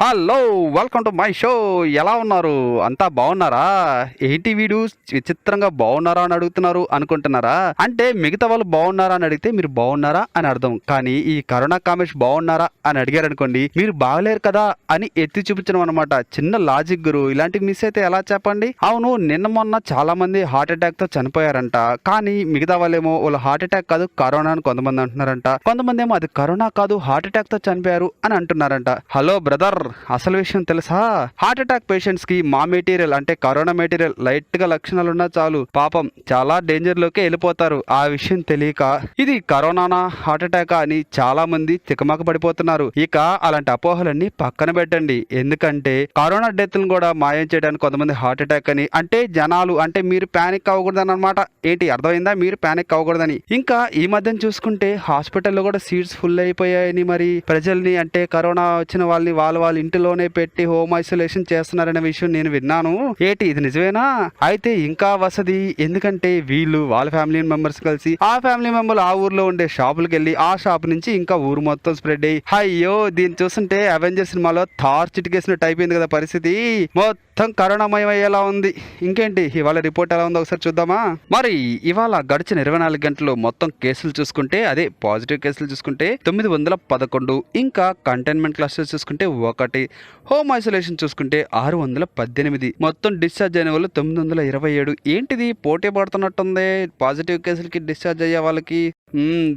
Hello welcome to my show. ఎలా ఉన్నారు? అంతా బాగున్నారా? ఏంటి వీడు? విచిత్రంగా బాగున్నారా అని అడుగుతున్నారు అనుకుంటున్నారా? అంటే మిగతా వాళ్ళు బాగున్నారా అని అడిగితే మీరు బాగున్నారా అని అర్థం. కానీ ఈ కరోనా కామెంట్స్ బాగున్నారా అని అడిగారు అనుకోండి మీరు బాగలేరు కదా అని ఎత్తి చూపించడం అనమాట చిన్న లాజిక్ గురు ఇలాంటి మిస్ అయితే ఎలా చెప్పండి? అవును నిన్న మొన్న చాలా మంది హార్ట్ అటాక్తో చనిపోయారంట. కానీ మిగతా వాళ్ళేమో వాళ్ళు హార్ట్ అటాక్ కాదు కరోనా అని కొంతమంది అంటున్నారంట. కొంతమంది ఏమో అది కరోనా కాదు హార్ట్ అటాక్తో చనిపోయారు అని అంటున్నారంట. Hello brother. అసలు విషయం తెలుసా? హార్ట్ అటాక్ పేషెంట్స్కి మా మెటీరియల్ అంటే కరోనా మెటీరియల్ లైట్గా లక్షణాలు ఉన్నా చాలు. పాపం చాలా డేంజర్లోకి వెళ్ళిపోతారు. ఆ విషయం తెలియక ఇది కరోనానా హార్ట్ అటాక్ అని చాలా మంది తికమక పడిపోతున్నారు. ఇక అలాంటి అపోహలన్నీ పక్కన పెట్టండి. ఎందుకంటే కరోనా డెత్ కూడా మాయం చేయడానికి కొంతమంది హార్ట్ అటాక్ అని అంటే జనాలు అంటే మీరు ప్యానిక్ అవ్వకూడదని అనమాట ఏంటి అర్థమైందా? మీరు ప్యానిక్ అవ్వకూడదని. ఇంకా ఈ మధ్యన చూసుకుంటే హాస్పిటల్లో కూడా సీట్స్ ఫుల్ అయిపోయాయని మరి ప్రజల్ని అంటే కరోనా వచ్చిన వాళ్ళని వాళ్ళ వాళ్ళు ఇంటిలోనే పెట్టి హోమ్ ఐసోలేషన్ చేస్తున్నారనే విషయం నేను విన్నాను. ఏటి ఇది నిజమేనా? అయితే ఇంకా వసతి ఎందుకంటే వీళ్ళు వాళ్ళ ఫ్యామిలీ మెంబర్స్ కలిసి ఆ ఫ్యామిలీ మెంబర్లు ఆ ఊర్లో ఉండే షాపులకు వెళ్ళి ఆ షాప్ నుంచి ఇంకా ఊరు మొత్తం స్ప్రెడ్ అయ్యి అయ్యో దీన్ని చూస్తుంటే అవెంజర్ సినిమాలో థార్ చిటికేసినట్టు అయిపోయింది కదా పరిస్థితి. మొత్తం మొత్తం కరోనామయమయ్యేలా ఉంది. ఇంకేంటి? ఇవాళ రిపోర్ట్ ఎలా ఉందో ఒకసారి చూద్దామా? మరి ఇవాళ గడిచిన ఇరవై నాలుగు గంటలు మొత్తం కేసులు చూసుకుంటే అదే పాజిటివ్ కేసులు చూసుకుంటే తొమ్మిది వందల పదకొండు ఇంకా కంటైన్మెంట్ క్లస్టర్స్ చూసుకుంటే ఒకటి హోమ్ ఐసోలేషన్ చూసుకుంటే ఆరు వందల పద్దెనిమిది మొత్తం డిశ్చార్జ్ అయిన వాళ్ళు తొమ్మిది వందల ఇరవై ఏడు. ఏంటిది? పోటీ పడుతున్నట్టుంది. పాజిటివ్ కేసులకి డిశ్చార్జ్ అయ్యే వాళ్ళకి.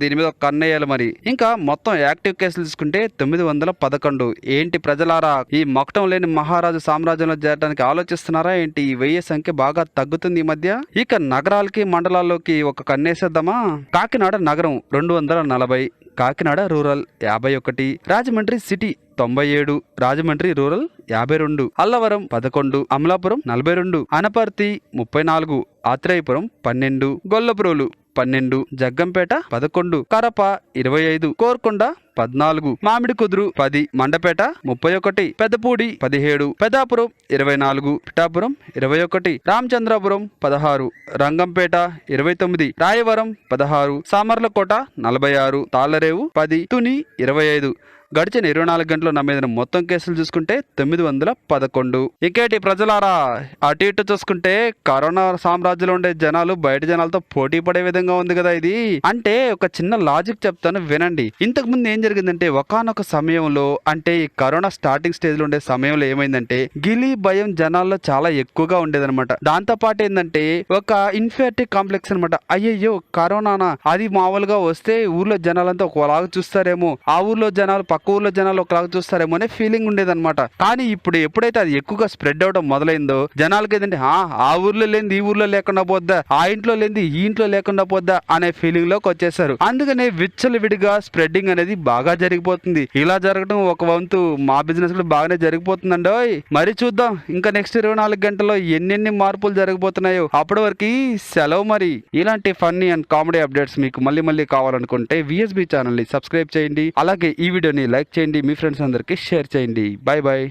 దీని మీద ఒక కన్నేయాలి మరి. ఇంకా మొత్తం యాక్టివ్ కేసులు చూసుకుంటే తొమ్మిది వందల పదకొండు. ఏంటి ప్రజలారా? ఈ మొక్కటం లేని మహారాజు సామ్రాజ్యంలో చేరడానికి ఆలోచిస్తున్నారా ఏంటి? ఈ వెయ్యి సంఖ్య బాగా తగ్గుతుంది ఈ మధ్య. ఇక నగరాలకి మండలాల్లోకి ఒక కన్నేసేద్దామా? కాకినాడ నగరం రెండు వందల నలభై కాకినాడ రూరల్ యాభై ఒకటి రాజమండ్రి సిటీ తొంభై ఏడు రాజమండ్రి రూరల్ యాభై రెండు అల్లవరం పదకొండు అమలాపురం నలభై రెండు అనపర్తి ముప్పై నాలుగు ఆత్రేయపురం పన్నెండు గొల్లపురోలు పన్నెండు జగ్గంపేట పదకొండు కరప ఇరవై ఐదు కోర్కొండ పద్నాలుగు మామిడి కుదురు పది మండపేట ముప్పై ఒకటి పెద్దపూడి పదిహేడు పెదాపురం ఇరవై నాలుగు పిఠాపురం ఇరవై ఒకటి రామచంద్రాపురం పదహారు రంగంపేట ఇరవై తొమ్మిది రాయవరం పదహారు సామర్లకోట నలభై ఆరు తాళ్ళరేవు పది తుని ఇరవై ఐదు గడిచిన ఇరవై నాలుగు గంటలు నమోదైన మొత్తం కేసులు చూసుకుంటే తొమ్మిది వందల పదకొండు. ఇంకేటి ప్రజలారా అటు ఇటు చూసుకుంటే కరోనా సామ్రాజ్యంలో ఉండే జనాలు బయట జనాలతో పోటీ పడే విధంగా ఉంది కదా ఇది. అంటే ఒక చిన్న లాజిక్ చెప్తాను వినండి. ఇంతకు ముందు ఏం జరిగిందంటే ఒకానొక సమయంలో అంటే ఈ కరోనా స్టార్టింగ్ స్టేజ్లో ఉండే సమయంలో ఏమైందంటే గిలి భయం జనాల్లో చాలా ఎక్కువగా ఉండేదన్నమాట. దాంతో పాటు ఏంటంటే ఒక ఇన్ఫెక్టివ్ కాంప్లెక్స్ అనమాట అయ్యయ్యో కరోనానా? అది మామూలుగా వస్తే ఊర్లో జనాలంతా ఒకలాగా చూస్తారేమో. ఆ ఊర్లో జనాలు తక్కువ ఊర్లో జనాలు ఒకలాగా చూస్తారేమో అనే ఫీలింగ్ ఉండేదన్నమాట. కానీ ఇప్పుడు ఎప్పుడైతే అది ఎక్కువగా స్ప్రెడ్ అవడం మొదలైందో జనాలకి ఏంటంటే "ఆ, ఆ ఊర్లో లేనిది ఈ ఊర్లో లేకుండా పోద్దా? ఆ ఇంట్లో లేనిది ఈ ఇంట్లో లేకుండా పోద్దా? అనే ఫీలింగ్లోకి వచ్చేసారు. అందుకనే విచ్చలు విడిగా స్ప్రెడ్డింగ్ అనేది బాగా జరిగిపోతుంది. ఇలా జరగడం ఒక వంతు మా బిజినెస్ కూడా బాగానే జరిగిపోతుందండి మరి చూద్దాం. ఇంకా నెక్స్ట్ ఇరవై నాలుగు గంటల్లో ఎన్నెన్ని మార్పులు జరగబోతున్నాయో. అప్పటి వరకు సెలవు మరి. ఇలాంటి ఫన్నీ అండ్ కామెడీ అప్డేట్స్ మీకు మళ్ళీ మళ్ళీ కావాలనుకుంటే విఎస్బి ఛానల్ని సబ్స్క్రైబ్ చేయండి. అలాగే ఈ వీడియోని లైక్ చేయండి మీ ఫ్రెండ్స్ అందరికీ షేర్ చేయండి. Bye bye.